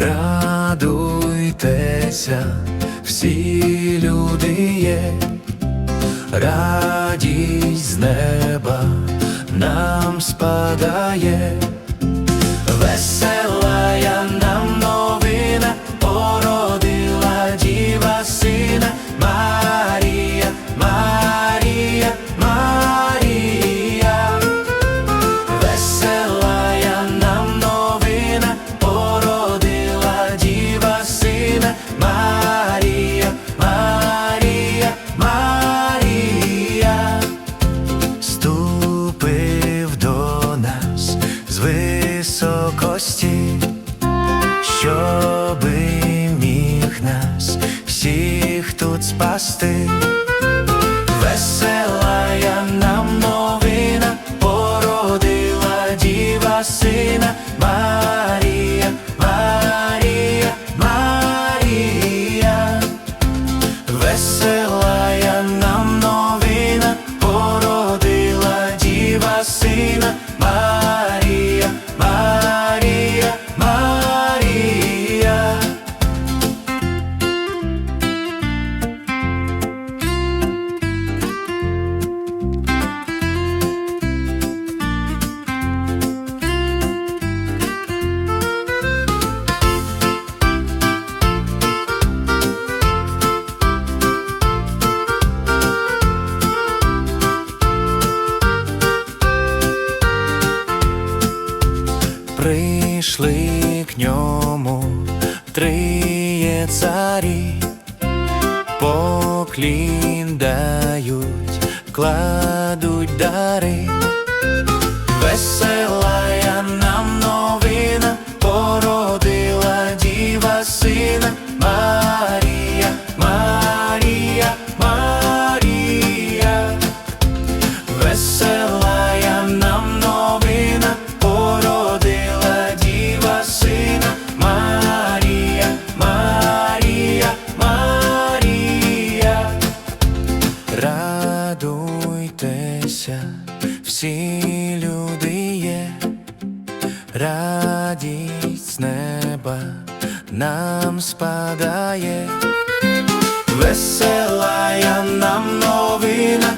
Радуйтеся, всі люди є, радість з неба нам спадає. Щоби міг нас всіх тут спасти. Прийшли к ньому триє царі, поклін дають, кладуть всі люди є, радість з неба нам спадає. Весела я нам новина,